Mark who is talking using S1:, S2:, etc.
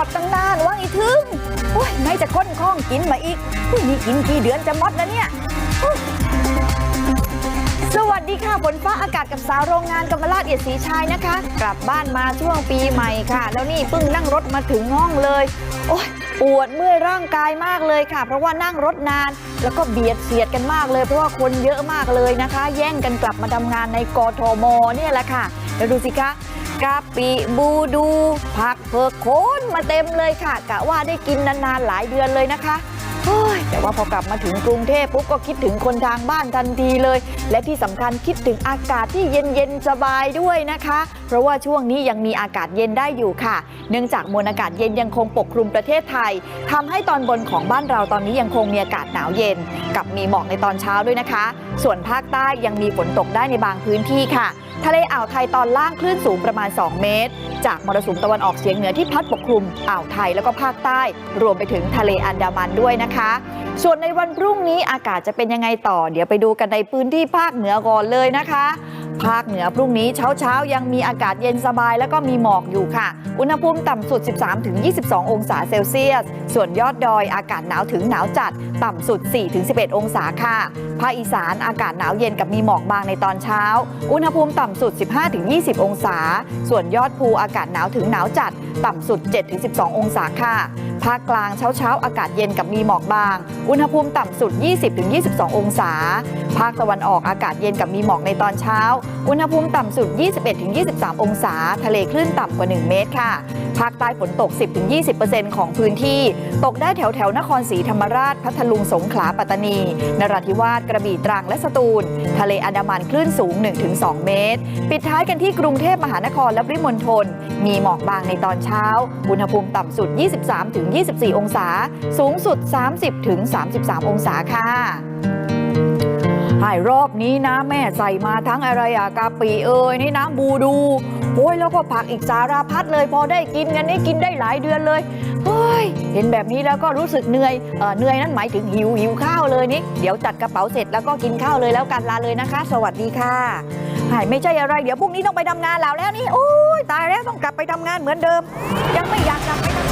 S1: อดตั้งนานว่างอีทึงโอ้ยไม่จะค้นข้องกินมาอีกนี่กินกี่เดือนจะมดแล้วเนี่ย สวัสดีค่ะฝนฟ้าอากาศกับสาวโรงงานกำมลาดเอียดสีชายนะคะ กลับบ้านมาช่วงปีใหม่ค่ะ แล้วนี่เพิ่งนั่งรถมาถึงห้องเลย โอ้ยปวดเมื่อยร่างกายมากเลยค่ะ เพราะว่านั่งรถนาน แล้วก็เบียดเสียดกันมากเลย เพราะว่าคนเยอะมากเลยนะคะ แย่งกันกลับมาทำงานในกทมเนี่ยแหละค่ะเดี๋ยวดูสิคะ กะปิบูดู ผักเผือกโคนมาเต็มเลยค่ะกะว่าได้กินนานๆหลายเดือนเลยนะคะแต่ว่าพอกลับมาถึงกรุงเทพปุ๊บก็คิดถึงคนทางบ้านทันทีเลย และที่สำคัญคิดถึงอากาศที่เย็นเย็นๆสบายด้วยนะคะ เพราะว่าช่วงนี้ยังมีอากาศเย็นได้อยู่ค่ะ เนื่องจากมวลอากาศเย็นยังคงปกคลุมประเทศไทยทำให้ตอนบนของบ้านเราตอนนี้ยังคงมีอากาศหนาวเย็น กับมีหมอกในตอนเช้าด้วยนะคะ ส่วนภาคใต้ยังมีฝนตกได้ในบางพื้นที่ค่ะ ทะเลอ่าวไทยตอนล่างคลื่นสูงประมาณ 2 เมตร จากมรสุมตะวันออกเฉียงเหนือที่พัดปกคลุมอ่าวไทยแล้วก็ภาคใต้ รวมไปถึงทะเลอันดามันด้วยนะคะ ส่วนในวันพรุ่งนี้อากาศจะเป็นยังไงต่อ เดี๋ยวไปดูกันในพื้นที่ภาคเหนือก่อนเลยนะคะ ภาคเหนือพรุ่งนี้เช้าเช้าๆ ยังมีอากาศเย็นสบายแล้วก็มีหมอกอยู่ค่ะ อุณหภูมิต่ำสุด 13-22 องศาเซลเซียส ส่วนยอดดอยอากาศหนาวถึงหนาวจัด ต่ำสุด 4-11 องศาค่ะ ภาคอีสานอากาศหนาวเย็นกับมีหมอกบางในตอนเช้า อุณหภูมิต่ำสุด 15-20 องศา ส่วนยอดภูอากาศหนาวถึงหนาวจัด ต่ำสุด 7-12 องศาค่ะ ภาคกลางเช้าเช้าอากาศเย็นกับมีหมอกบาง อุณหภูมิต่ำสุด 20-22 องศา ภาคตะวันออกอากาศเย็นกับมีหมอกในตอนเช้า อุณหภูมิต่ำสุด 21-23 องศา ทะเลคลื่นต่ำกว่า 1 เมตรค่ะ ภาคใต้ฝนตก 10-20%ของพื้นที่ ตกได้แถวแถวนครศรีธรรมราช พัทลุง สงขลา ปัตตานี นราธิวาส กระบี่ ตรัง และสตูล ทะเลอันดามันคลื่นสูง 1-2 เมตร ปิดท้ายกันที่กรุงเทพมหานครและปริมณฑล มีหมอกบางในตอนเช้า อุณหภูมิต่ำสุด 23- 23-24 องศา สูงสุด 30-33 องศาค่ะหายรอบนี้นะแม่ใส่มาทั้งอะไรอะกะปิเอ่ยนี่น้ำบูดูโอ้ยแล้วก็ผักอีกสารพัดเลย พอได้กินกันนี่กินได้หลายเดือนเลยเฮ้ยเห็นแบบนี้แล้วก็รู้สึกเหนื่อยเออเหนื่อยนั่นหมายถึงหิวหิวข้าวเลยนี่เดี๋ยวจัดกระเป๋าเสร็จแล้วก็กินข้าวเลยแล้วกันลาเลยนะคะ สวัสดีค่ะหายไม่ใช่อะไร เดี๋ยวพรุ่งนี้ต้องไปทำงานแล้วแล้วนี่โอ้ยตายแล้วต้องกลับไปทำงานเหมือนเดิม ยังไม่อยากกลับไป